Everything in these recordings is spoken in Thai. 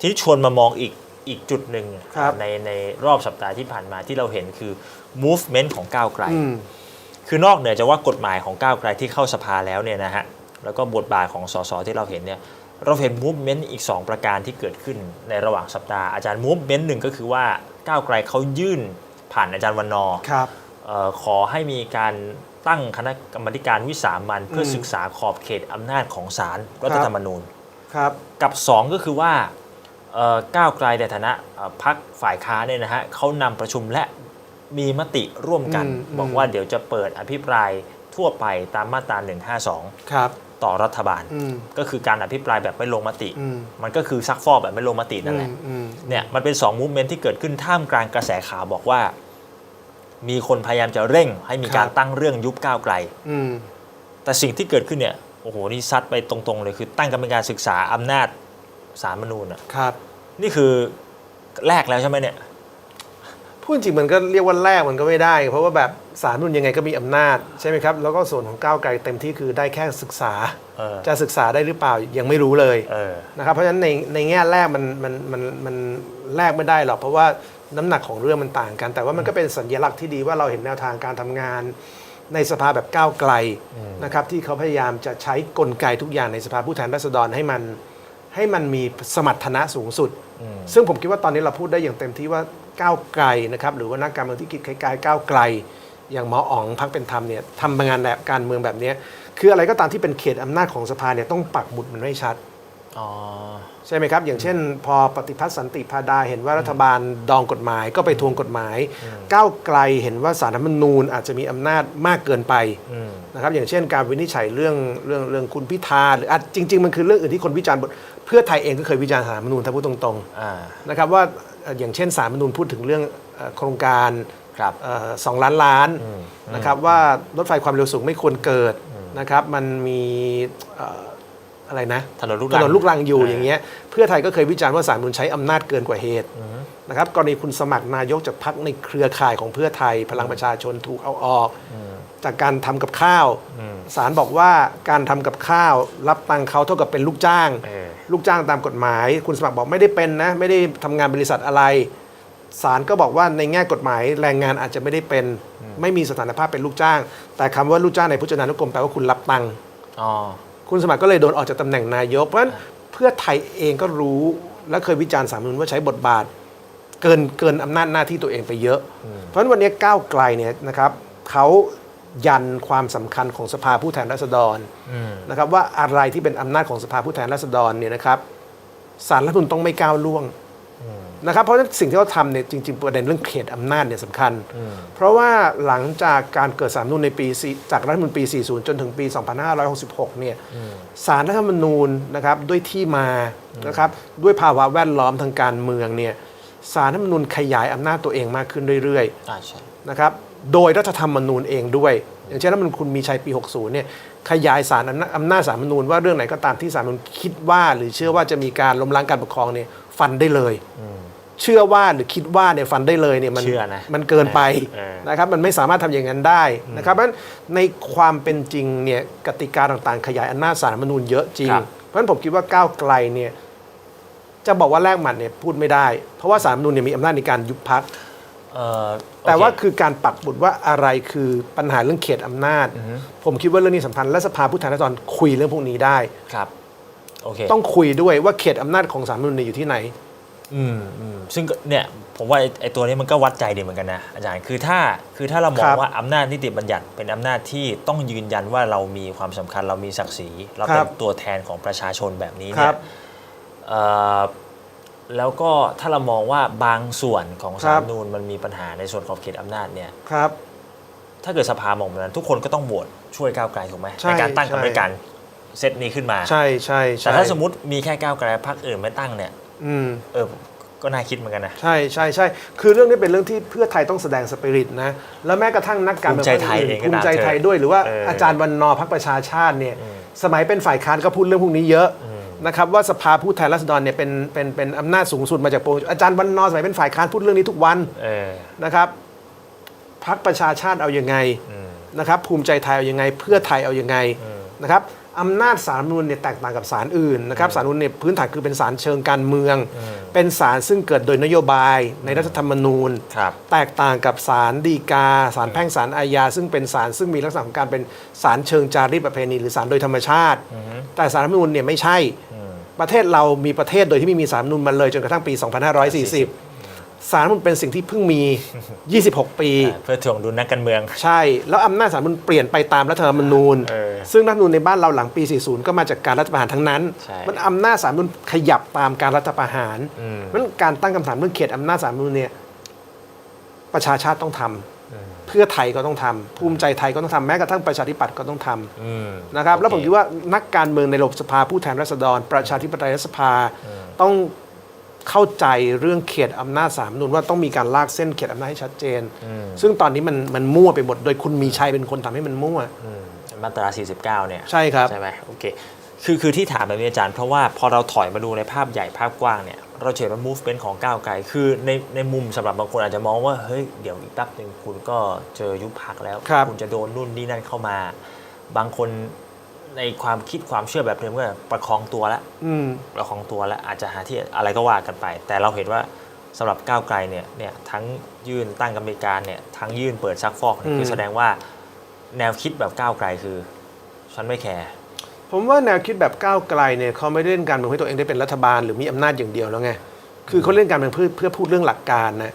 ทีนี้ชวนมามองอีกอีกจุดหนึ่งครับในในรอบสัปดาห์ที่ผ่านมาที่เราเห็นคือ movement ของก้าวไกลอืมคือนอกเหนือจากว่ากฎหมายของก้าวไกลที่เข้าสภาแล้วเนี่ยนะฮะแล้วก็บทบาทของสสที่เราเห็นเนี่ยเราเห็น movement อีก 2 ประการที่เกิดขึ้นในระหว่างสัปดาห์อาจารย์ movement หนึ่งก็คือว่าก้าวไกลเขายื่นผ่านอาจารย์วันนอร์ครับเอ่อขอให้มีการตั้งคณะกรรมาธิการวิสามันเพื่ออมศึกษาขอบเขตอำนาจของศาลรัฐธรรมนูญครับกับ 2 ก็คือว่าเอ่อ ก้าวไกลในฐานะเอ่อพักฝ่ายค้านเนี่ยนะฮะเขานำประชุมและมีมติร่วมกันอืมบอกอืมว่าเดี๋ยวจะเปิดอภิปรายทั่วไปตามมาตรา 152 ครับ ต่อรัฐบาลอืมก็คือการอภิปรายแบบไม่ลงมติอืมมันก็คือซักฟอกแบบไม่ลงมตินั่นแหละอืมอืมเนี่ยมันเป็น2มูฟเมนที่เกิดขึ้นท่ามกลางกระแสข่าวบอกว่า มีคนพยายามจะเร่ง ให้มีการตั้งเรื่องยุบก้าวไกลอืมแต่สิ่งที่เกิดขึ้นเนี่ยโอ้โหนี่ซัดไปตรงๆเลยคือตั้งกรรมการศึกษาอำนาจ สารมนูญอะครับ นี่คือแรกแล้วใช่ไหมเนี่ย พูดจริงมันก็เรียกว่าแรกมันก็ไม่ได้ เพราะว่าแบบสารนุ่นยังไงก็มีอำนาจใช่ไหมครับ แล้วก็ส่วนของก้าวไกลเต็มที่คือได้แค่ศึกษา เออ จะศึกษาได้หรือเปล่ายังไม่รู้เลย เออ นะครับเพราะฉะนั้นในในแง่แรกมันมันมันมันแรกไม่ได้หรอกเพราะว่าน้ำหนักของเรื่องมันต่างกัน แต่ว่ามันก็เป็นสัญลักษณ์ที่ดีว่าเราเห็นแนวทางการทำงาน ในสภาแบบก้าวไกลอืมนะครับที่เขาพยายามจะใช้กลไกทุกอย่างในสภาผู้แทนราษฎรให้มัน ให้มันมีสมรรถนะสูงสุดอืมซึ่งผมคิดว่าตอนนี้เราพูดได้อย่างเต็มที่ว่าก้าวไกลนะครับหรือว่านักการเมืองที่คิดคล้ายๆก้าวไกล อย่างหมออ๋องพักเป็นธรรมเนี่ยทำงานแบบการเมืองแบบเนี้ยคืออะไรก็ตามที่เป็นเขตอำนาจของสภาเนี่ยต้องปักหมุดมันให้ชัด อ๋อ ใช่ไหมครับ อย่างเช่น พอปฏิพัฒน์สันติพาดาเห็นว่ารัฐบาลดองกฎหมายก็ไปทวงกฎหมาย ก้าวไกลเห็นว่าสารรัฐธรรมนูญอาจจะมีอำนาจมากเกินไปอืม นะครับอย่างเช่น การวินิจฉัยเรื่องเรื่องเรื่องคุณพิธาหรืออาจจริง ๆ มันคือเรื่องอื่นที่คนวิจารณ์บทเพื่อไทยเองก็เคยวิจารณ์สารรัฐธรรมนูญถ้าพูดตรงอ่า ๆนะครับว่าเอ่ออย่างเช่นสารรัฐธรรมนูญพูดถึงเรื่องเอ่อโครงการ ครับ เอ่อสองล้านล้านอืมนะครับว่ารถไฟความเร็วสูงไม่ควรเกิดนะครับมันมีเอ่อ อะไรนะถนนลูกถนนลูกรังอยู่เออออย่างเงี้ยเพื่อไทยก็เคยวิจารณ์ว่าสารรัฐธรรมนูญใช้อำนาจเกินกว่าเหตุอืมนะครับกรณีคุณสมัครนายกจากพรรคในเครือข่ายของเพื่อไทยพลังประชาชนถูกเอาออกอืมจากการทำกับข้าวอืมศาลบอกว่าการทำกับข้าว รับตังค์เขาเท่ากับเป็นลูกจ้างเออลูกจ้างตามกฎหมาย คุณสมัครบอกไม่ได้เป็นนะ ไม่ได้ทำงานบริษัทอะไรศาลก็บอกว่าในแง่กฎหมายแรงงานอาจจะไม่ได้เป็น ไม่มีสถานภาพเป็นลูกจ้าง แต่คำว่าลูกจ้างในพจนานุกรมแปลว่าคุณรับตังค์อ๋อ คุณสมัครก็เลยโดนออกจากตำแหน่งนายก เพราะฉะนั้นเพื่อไทยเองก็รู้และเคยวิจารณ์สามนุนว่าใช้บทบาท เกินเกินอำนาจหน้าที่ตัวเองไปเยอะ เพราะฉะนั้นวันนี้ก้าวไกลเนี่ยนะครับเขายันความสำคัญของสภาผู้แทนราษฎรนะครับว่าอะไรที่เป็นอำนาจของสภาผู้แทนราษฎรเนี่ยนะครับสารรัฐธรรมนูลต้องไม่ก้าวล่วง นะครับ เพราะฉะนั้นสิ่งที่เขาทำเนี่ยจริง ๆ ประเด็นเรื่องเขตอำนาจเนี่ยสำคัญ เพราะว่าหลังจากการเกิดสารรัฐธรรมนูญในปี4จากรัฐธรรมนูญปี 40 จนถึงปี 2566 เนี่ยสารรัฐธรรมนูญนะครับด้วยที่มานะครับด้วยภาวะแวดล้อมทางการเมืองเนี่ยสารรัฐธรรมนูญขยายอำนาจตัวเองมากขึ้นเรื่อยๆอ่าใช่นะครับโดยรัฐธรรมนูญเองด้วย อย่างเช่นรัฐธรรมนูญคุณมีชัยปี 60 เนี่ยขยายสารอำนาจอำนาจสารรัฐธรรมนูญว่าเรื่องไหนก็ตามที่สารรัฐธรรมนูญคิดว่า หรือเชื่อว่าจะมีการล้มล้างการปกครองเนี่ยฟันได้เลย เชื่อว่าหรือคิดว่าเนี่ยฟันได้เลยเนี่ยมันเชื่อนะมันเกินไปเออนะครับมันไม่สามารถทำอย่างนั้นได้นะครับเพราะฉะนั้นในความเป็นจริงเนี่ยกติกาต่างๆ ขยายอำนาจสารรัฐธรรมนูญเยอะจริงครับเพราะฉะนั้นผมคิดว่าก้าวไกลเนี่ยจะบอกว่าแลกหมัดเนี่ยพูดไม่ได้ เพราะว่าสารรัฐธรรมนูญเนี่ยมีอำนาจในการยุบพักเอ่อแต่ว่าโเคคือการปักบุดว่าอะไรคือปัญหาเรื่องเขตอำนาจ ผมคิดว่าเรื่องนี้สำคัญและสภาผู้แทนราษฎรคุยเรื่องพวกนี้ได้ครับโอเคต้องคุยด้วยว่าเขตอำนาจของสามนุนเนี่ยอยู่ที่ไหน อืมอืมซึ่งก็เนี่ยผมว่าไอ้ไอ้ตัวนี้มันก็วัดใจดีเหมือนกันนะอาจารย์คือถ้าคือถ้าเรามอคงรับว่าอำนาจนิติบัญญัติเป็นอำนาจที่ต้องยืนยันว่าเรามีความสำคัญเรามีศักดิ์ศรีเราคเป็รันบ ตัวแทนของประชาชนแบบนี้คเนี่รัยบเอ่อแล้วก็ถ้าเรามองว่าบางส่วนของครัสาบรนูนมันมีปัญหาในส่วนขอบเขตอำนาจเนี่ย ครับ ถ้าเกิดสภามองแบบนั้นทุกคนก็ต้องโหวตช่วยก้าวไกลถูกไหมใช่ในการตั้งกรรมใช่ การเซตนี้ขึ้นมา ใช่ใช่ใช่แต่ถ้าสมมติมีแค่ก้าวไกลพรรคอื่นไม่ตั้งเนี่ย อืม เออก็น่าคิดเหมือนกันนะ ใช่ใช่ใช่คือเรื่องนี้เป็นเรื่องที่เพื่อไทยต้องแสดงสปิริตนะ แล้วแม้กระทั่งนักการเมืองภูมิใจไทยคนเออื่งนก็ภูมิใจน่าไทยเจอด้วยหรือว่าเออออาจารย์วันนอร์พักประชาชาติเนี่ยอืมสมัยเป็นฝ่ายค้านก็พูดเรื่องพวกนี้เยอะอืมนะครับว่าสภาผู้แทนราษฎรเนี่ยเป็นเป็นเป็นอำนาจสูงสุดมาจากปวงชนอาจารย์วันนอร์สมัยเป็นฝ่ายค้านพูดเรื่องนี้ทุกวันเออ นะครับพักประชาชาติเอาอยัางไงอืมนะครับ ภูมิใจไทยเอาอยัางไง เพื่อไทยเอาอยัางไงอืมนะครับ อำนาจสารรัฐธรรมนูญเนี่ยแตกต่างกับศาลอื่นนะครับศาลรัฐธรรมนูญเนี่ยพื้นฐานคือเป็นศาลเชิงการเมืองอืมเป็นศาลซึ่งเกิดโดยนโยบายในรัฐธรรมนูญ ครับแตกต่างกับศาลฎีกาศาลแพ่งศาลอาญาซึ่งเป็นศาลซึ่งมีลักษณะของการเป็นศาลเชิงจารีตประเพณีหรือศาลโดยธรรมชาติแต่ศาลรัฐธรรมนูญเนี่ยไม่ใช่ประเทศเรามีประเทศโดยที่ไม่มีศาลรัฐธรรมนูญมาเลยจนกระทั่งปี 2540 ศาลรัฐธรรมนูญเป็นสิ่งที่เพิ่งมี 26 ปี เพื่อถ่วงดุลนักการเมือง ใช่ แล้วอำนาจศาลรัฐธรรมนูญเปลี่ยนไปตามรัฐธรรมนูญ เออซึ่งรัฐธรรมนูญในบ้านเราหลังปี 40 ก็มาจากการรัฐประหารทั้งนั้น ใช่ มันอำนาจศาลรัฐธรรมนูญขยับตามการรัฐประหารอืมมันการตั้งคำถามเรื่องเขตอำนาจศาลรัฐธรรมนูญเนี่ยประชาชาติต้องทำเพื่อไทยก็ต้องทำภูมิใจไทยก็ต้องทำแม้กระทั่งประชาธิปัตย์ก็ต้องทำ อืม นะครับแล้วผมโอเคิดว่านักการเมืองในระบบสภาผู้แทนราษฎร ประชาธิปไตยรัฐสภาต้อง เข้าใจเรื่องเขตอำนาจสามนุนว่าต้องมีการลากเส้นเขตอำนาจให้ชัดเจน ซึ่งตอนนี้มันมันมั่วไปหมด โดยคุณมีชัยเป็นคนทำให้มันมั่วอืมมาตรา 49 เนี่ยใช่ครับ ใช่ไหมโอเคคือคือที่ถามแบบนี้อาจารย์ เพราะว่าพอเราถอยมาดูในภาพใหญ่ภาพกว้างเนี่ย เราจะเห็นว่า movement ของก้าวไกล คือในในมุมสำหรับบางคนอาจจะมองว่า เฮ้ย เดี๋ยวอีกแป๊บหนึ่งคุณก็เจอยุบพักแล้วครับ ณจะโดนนู่นนี่นั่นเข้ามา บางคน ในความคิดความเชื่อแบบเดิมก็ประคองตัวแล้วอืม ประคองตัวแล้วอาจจะหาที่อะไรก็ว่ากันไป แต่เราเห็นว่าสำหรับก้าวไกลเนี่ยเนี่ยทั้งยื่นตั้งกรรมการเนี่ยทั้งยื่นเปิดซักฟอกเนี่ยอืม คือแสดงว่าแนวคิดแบบก้าวไกลคือฉันไม่แคร์ ผมว่าแนวคิดแบบก้าวไกลเนี่ยเขาไม่ได้เล่นการเมืองให้ตัวเองได้เป็นรัฐบาลหรือมีอำนาจอย่างเดียวแล้วไงคือเขาเล่นการเมืองเพื่อเพื่อพูดเรื่องหลักการนะ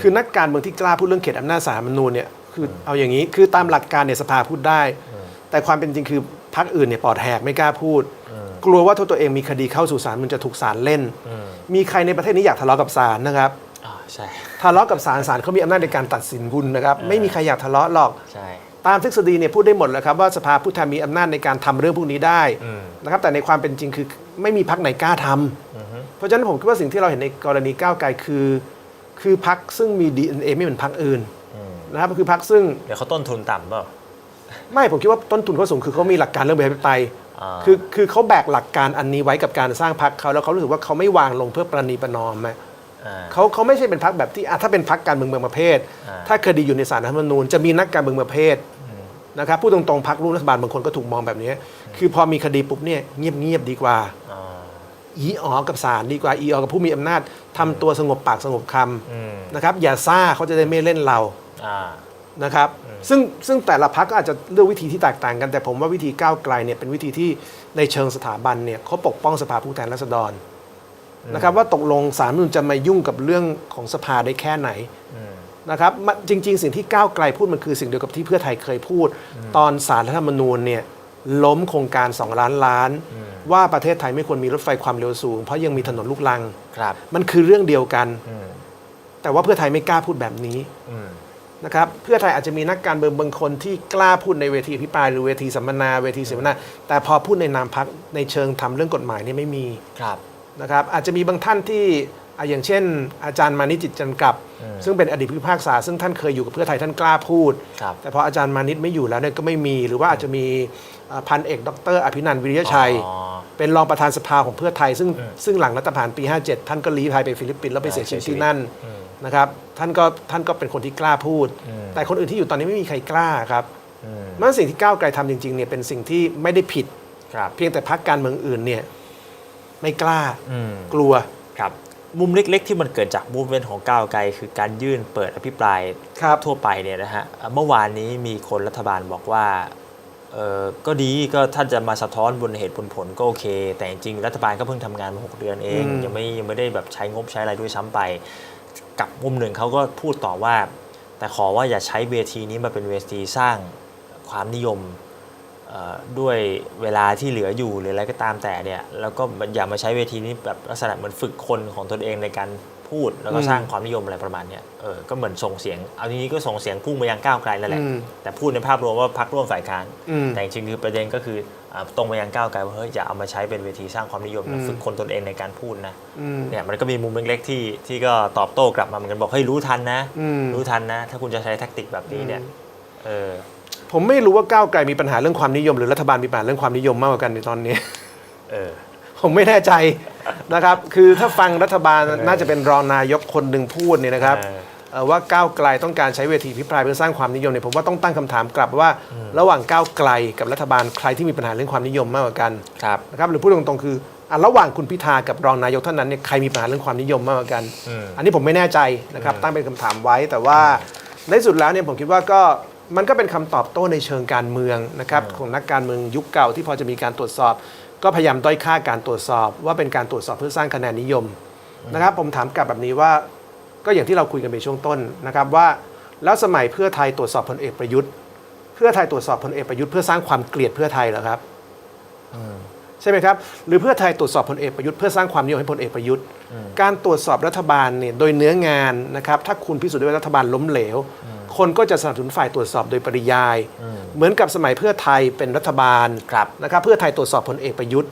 คือนักการเมืองที่กล้าพูดเรื่องเขตอำนาจสาลรฐธรรมนูญเนี่ยคือเอาอย่างนี้คือตามหลักการเนี่ยสภาพูดได้ แต่ความเป็นจริงคือ พรรคอื่นเนี่ยปอดแหกไม่กล้าพูด กลัวว่าถ้าตัวเองมีคดีเข้าสู่ศาลมันจะถูกศาลเล่นอืมมีใครในประเทศนี้อยากทะเลาะกับศาลนะครับอ่าใช่ทะเลาะกับศาลศาลเขามีอำนาจในการตัดสินคุณนะครับ ไม่มีใครอยากทะเลาะหรอกใช่ตามทฤษฎีเนี่ยพูดได้หมดแล้วครับว่าสภาผู้แทนมีอำนาจในการทำเรื่องพวกนี้ได้อืมนะครับแต่ในความเป็นจริงคือไม่มีพักไหนกล้าทำอือฮึเพราะฉะนั้นผมคิดว่าสิ่งที่เราเห็นในกรณีก้าวไกลคือ คือพักซึ่งมี DNA ไม่เหมือนพักอื่นอืมนะครับคือพักซึ่งเดี๋ยวเขาต้นทุนต่ำเปล่า ไม่ผมคิดว่าต้นทุนเขาสูงคือเขามีหลักการเรื่องประชาธิปไตยอ่า คือคือเขาแบกหลักการอันนี้ไว้กับการสร้างพักเขาแล้วเขารู้สึกว่าเขาไม่วางลงเพื่อประนีประนอมอะอ่า เขาเขาไม่ใช่เป็นพักแบบที่อะถ้าเป็นพักการเมืองบางประเภท อ่า ถ้าคดีอยู่ในศาลรัฐธรรมนูญจะมีนักการเมืองประเภทนะครับพูดตรงๆพักร่วมรัฐบาลบางคนก็ถูกมองแบบนี้ คือพอมีคดีปุ๊บเนี่ยเงียบเงียบๆดีกว่า อ่าอีอ๋อกับศาลดีกว่าอีอ๋อกับผู้มีอำนาจทำตัวสงบปากสงบคอืมำนะครับอย่าซ่าเขาจะได้ไม่เล่นเรา อ่า นะครับซึ่งซึ่งแต่ละพักก็อาจจะเลือกวิธีที่แตกต่างกัน แต่ผมว่าวิธีก้าวไกลเนี่ยเป็นวิธีที่ในเชิงสถาบันเนี่ยเขาปกป้องสภาผู้แทนราษฎรนะครับว่าตกลงสารรัฐธรรมนุนจะมายุ่งกับเรื่องของสภาได้แค่ไหนอืมนะครับมันจริง ๆ สิ่งที่ก้าวไกลพูดมันคือสิ่งเดียวกับที่เพื่อไทยเคยพูด ตอนสารรัฐธรรมนูญเนี่ยล้มโครงการ 2 ล้านล้าน ว่าประเทศไทยไม่ควรมีรถไฟความเร็วสูง เพราะยังมีถนนลูกรังครับมันคือเรื่องเดียวกันอืมแต่ว่าเพื่อไทยไม่กล้าพูดแบบนี้อืม นะครับเพื่อไทยอาจจะมีนักการเมืองบางคนที่กล้าพูดในเวทีอภิปรายหรือเวทีสัมมนาเวทีเสวนา แต่พอพูดในนามพักในเชิงทำเรื่องกฎหมายเนี่ยไม่มีครับนะครับอาจจะมีบางท่านที่อะอย่างเช่น อาจารย์มานิตจิตจันกับ ซึ่งเป็นอดีตผู้พิพากษา ซึ่งท่านเคยอยู่กับเพื่อไทยท่านกล้าพูด ครับแต่พออาจารย์มานิตไม่อยู่แล้วเนี่ยก็ไม่มี หรือว่าอาจจะมีอ่าพันเอกดร อภินันท์วิริยชัย อ๋อ เป็นรองประธานสภาของเพื่อไทย ซึ่งซึ่งหลังรัฐประหารปี 57 ท่านก็ลี้ภัยไปฟิลิปปินส์แล้วไปเสียชีวิตที่นั่น นะครับท่านก็ท่านก็เป็นคนที่กล้าพูดแต่คนอื่นที่อยู่ตอนนี้ไม่มีใครกล้าครับอืมมันสิ่งที่ก้าวไกลทำจริงๆเนี่ยเป็นสิ่งที่ไม่ได้ผิด ครับเพียงแต่พักการเมืองอื่นเนี่ยไม่กล้าอืมกลัว ครับ มุมเล็กๆ ที่มันเกิดจากมูฟเมนต์ของก้าวไกล คือการยื่นเปิดอภิปรายครับ ทั่วไปเนี่ยนะฮะเมื่อวานนี้มีคนรัฐบาลบอกว่าเออก็ดีก็ท่านจะมาสะท้อนบนเหตุบนผลก็โอเค แต่จริงๆรัฐบาลก็เพิ่งทำงานมาหกเดือนเอง อืม ยังไม่ยังไม่ได้แบบใช้งบใช้อะไรด้วยซ้ำไป กับมุมหนึ่งเขาก็พูดต่อว่า แต่ขอว่าอย่าใช้เวทีนี้มาเป็นเวทีสร้างความนิยมเอ่อด้วยเวลาที่เหลืออยู่หรืออะไรก็ตามแต่เนี่ยแล้วก็อย่ามาใช้เวทีนี้แบบลักษณะเหมือนฝึกคนของตนเองในการพูดแล้วก็อืมสร้างความนิยมอะไรประมาณเนี้ยเออก็เหมือนส่งเสียงเอาทีนี้ก็ส่งเสียงพุ่งไปยังก้าวไกลนั่นแหละอืมแต่พูดในภาพรวมว่าพักร่วมฝ่ายค้านอืมแต่จริงๆคือประเด็นก็คืออ่า ตรงไปยังก้าวไกลว่าเฮ้ยอย่าเอามาใช้เป็นเวทีสร้างความนิยมนะอืมฝึกคนตนเองในการพูดนะอืมเนี่ยมันก็มีมุมเล็กๆที่ที่ก็ตอบโต้กลับมาเหมือนกันบอกเฮ้ยรู้ทันนะอืมรู้ทันนะ ถ้าคุณจะใช้แท็กติกแบบนี้เนี่ยเออผมไม่รู้ว่าก้าวไกลมีปัญหาเรื่องความนิยม หรือรัฐบาลมีปัญหาเรื่องความนิยมมากกว่ากันในตอนนี้เออผมไม่แน่ใจนะครับ คือถ้าฟังรัฐบาลน่าจะเป็นรองนายกคนหนึ่งพูดเนี่ยนะครับเออเอ่อ ว่าก้าวไกลต้องการใช้เวทีพิปรายเพื่อสร้างความนิยมเนี่ยผมว่าต้องตั้งคำถามกลับว่า ระหว่างก้าวไกลกับรัฐบาลใครที่มีปัญหาเรื่องความนิยมมากกว่ากันครับนะครับหรือพูดตรงๆคืออะระหว่างคุณพิธากับรองนายกท่านนั้นเนี่ยใครมีปัญหาเรื่องความนิยมมากกว่ากัน อันนี้ผมไม่แน่ใจนะครับตั้งเป็นคำถามไว้ แต่ว่าในสุดแล้วเนี่ยผมคิดว่าก็มันก็เป็นคำตอบโต้ในเชิงการเมืองนะครับของนักการเมืองยุคเก่าที่พอจะมีการตรวจสอบ ก็พยายามด้อยค่าการตรวจสอบ ว่าเป็นการตรวจสอบเพื่อสร้างคะแนนนิยมนะครับผมถามกลับแบบนี้ว่า ก็อย่างที่เราคุยกันไปช่วงต้นนะครับว่า แล้วสมัยเพื่อไทยตรวจสอบพลเอกประยุทธ์ เพื่อไทยตรวจสอบพลเอกประยุทธ์เพื่อสร้างความเกลียดเพื่อไทยเหรอครับใช่ไหมครับหรือเพื่อไทยตรวจสอบพลเอกประยุทธ์เพื่อสร้างความนิยมให้พลเอกประยุทธ์ การตรวจสอบรัฐบาลเนี่ยโดยเนื้องานนะครับถ้าคุณพิสูจน์ได้ว่ารัฐบาลล้มเหลว คนก็จะสนับสนุนฝ่ายตรวจสอบโดยปริยาย เหมือนกับสมัยเพื่อไทยเป็นรัฐบาลครับนะครับเพื่อไทยตรวจสอบพลเอกประยุทธ์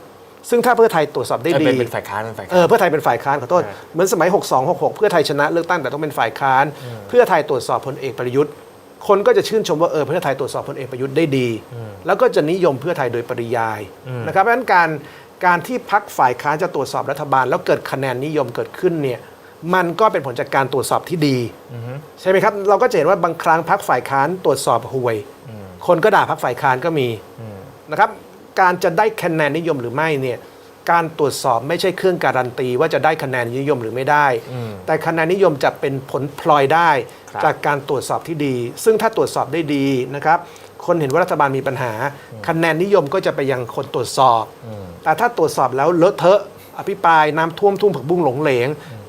ซึ่งถ้าเพื่อไทยตรวจสอบได้เอ้ยดีเป็นเป็นฝ่ายค้านเป็นฝ่ายเอค้านอเพื่อไทยเป็นฝ่ายค้านขอโทษอ่าเหมือนสมัย 62 66 เพื่อไทยชนะเลือกตั้งแต่ต้องเป็นฝ่ายค้าน เพื่อไทยตรวจสอบพลเอกประยุทธ์ คนก็จะชื่นชมว่าเออเพื่อไทยตรวจสอบพลเอกประยุทธ์ได้ดี แล้วก็จะนิยมเพื่อไทยโดยปริยายนะครับเพราะฉะนั้นการการที่พักฝ่ายค้านจะตรวจสอบรัฐบาล แล้วเกิดคะแนนนิยมเกิดขึ้นเนี่ยมันก็เป็นผลจากการตรวจสอบที่ดีใช่ไหมครับ เราก็จะเห็นว่าบางครั้งพักฝ่ายค้านตรวจสอบห่วย คนก็ด่าพักฝ่ายค้านก็มีนะครับ การจะได้คะแนนนิยมหรือไม่เนี่ยการตรวจสอบไม่ใช่เครื่องการันตี ว่าจะได้คะแนนนิยมหรือไม่ได้ แต่คะแนนนิยมจะเป็นผลพลอยได้ครับจากการตรวจสอบที่ดี ซึ่งถ้าตรวจสอบได้ดีนะครับ คนเห็นว่ารัฐบาลมีปัญหา คะแนนนิยมก็จะไปยังคนตรวจสอบ แต่ถ้าตรวจสอบแล้วเลอะเทอะอภิปรายน้ำท่วมทุ่มผักบุ้งหลงเหลง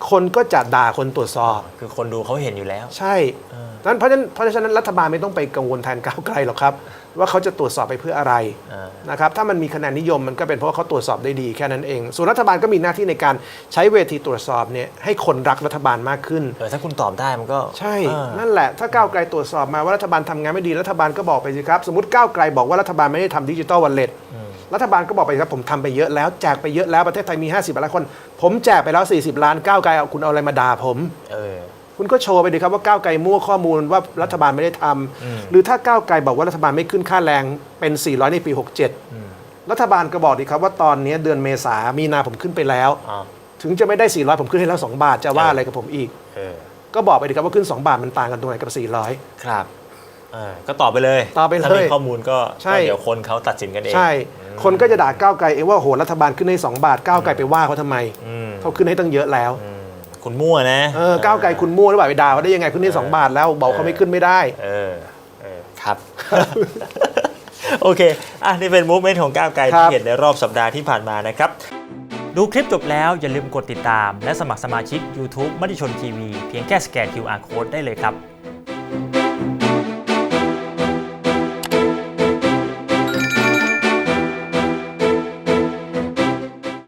คนก็จะด่าคนตรวจสอบ คือคนดูเขาเห็นอยู่แล้ว ใช่ นั้นเพราะฉะนั้นเพราะฉะนั้นรัฐบาลไม่ต้องไปกังวลแทนก้าวไกลหรอกครับ ว่าเขาจะตรวจสอบไปเพื่ออะไรอ่านะครับถ้ามันมีคะแนนนิยมมันก็เป็นเพราะว่าเขาตรวจสอบได้ดีแค่นั้นเอง ส่วนรัฐบาลก็มีหน้าที่ในการใช้เวทีตรวจสอบเนี่ยให้คนรักรัฐบาลมากขึ้นเออถ้าคุณตอบได้มันก็ใช่อ่านั่นแหละถ้าก้าวไกลตรวจสอบมาว่ารัฐบาลทำงานไม่ดีรัฐบาลก็บอกไปสิครับ สมมติก้าวไกลบอกว่ารัฐบาลไม่ได้ทำดิจิตอลวันเล็ตรัฐบาลก็บอกไปสิครับผมทำไปเยอะแล้วแจกไปเยอะแล้วประเทศไทยมี 50ล้านคน ผมแจกไปแล้ว 40 ล้านก้าวไกลเอาคุณเอาอะไรมาด่าผมเออ คุณก็โชว์ไปดิครับว่าก้าวไกลมั่วข้อมูลว่ารัฐบาลไม่ได้ทำหรือถ้าก้าวไกลบอกว่ารัฐบาลไม่ขึ้นค่าแรงเป็น 400 ในปี 67 รัฐบาลก็บอกดีครับว่าตอนนี้เดือนเมษามีนาผมขึ้นไปแล้วอ๋อถึงจะไม่ได้ 400 ผมขึ้นให้แล้ว 2 บาทจะว่าอะไรกับผมอีก เออก็บอกไปดิครับว่าขึ้น 2 บาทมันต่างกันตรงไหนกับ 400 ครับเออก็ตอบไปเลยตอบไปเลยถ้ามีข้อมูลก็ใช่ ก็เดี๋ยวคนเขาตัดสินกันเองใช่ คนก็จะด่าก้าวไกลเองว่าโหรัฐบาลขึ้นให้ 2 บาทก้าวไกลไปว่าเขาทำไมอืมเขาขึ้นให้ตั้งเยอะแล้ว อืม คุณมั่วนะเออก้าวไกลคุณมั่วหรือเปล่าไปด่าเขาได้ยังไงขึ้นให้2บาทแล้วบอกเขาไม่ขึ้นไม่ได้ เออเออครับ โอเค อะ นี่เป็นมูฟเมนต์ของก้าวไกลครัที่บเห็นในรอบสัปดาห์ที่ผ่านมานะครับ ดูคลิปจบแล้วอย่าลืมกดติดตาม และสมัครสมาชิก YouTube มติชนทีวีเพียงแค่สแกน QR Code ได้เลยครับ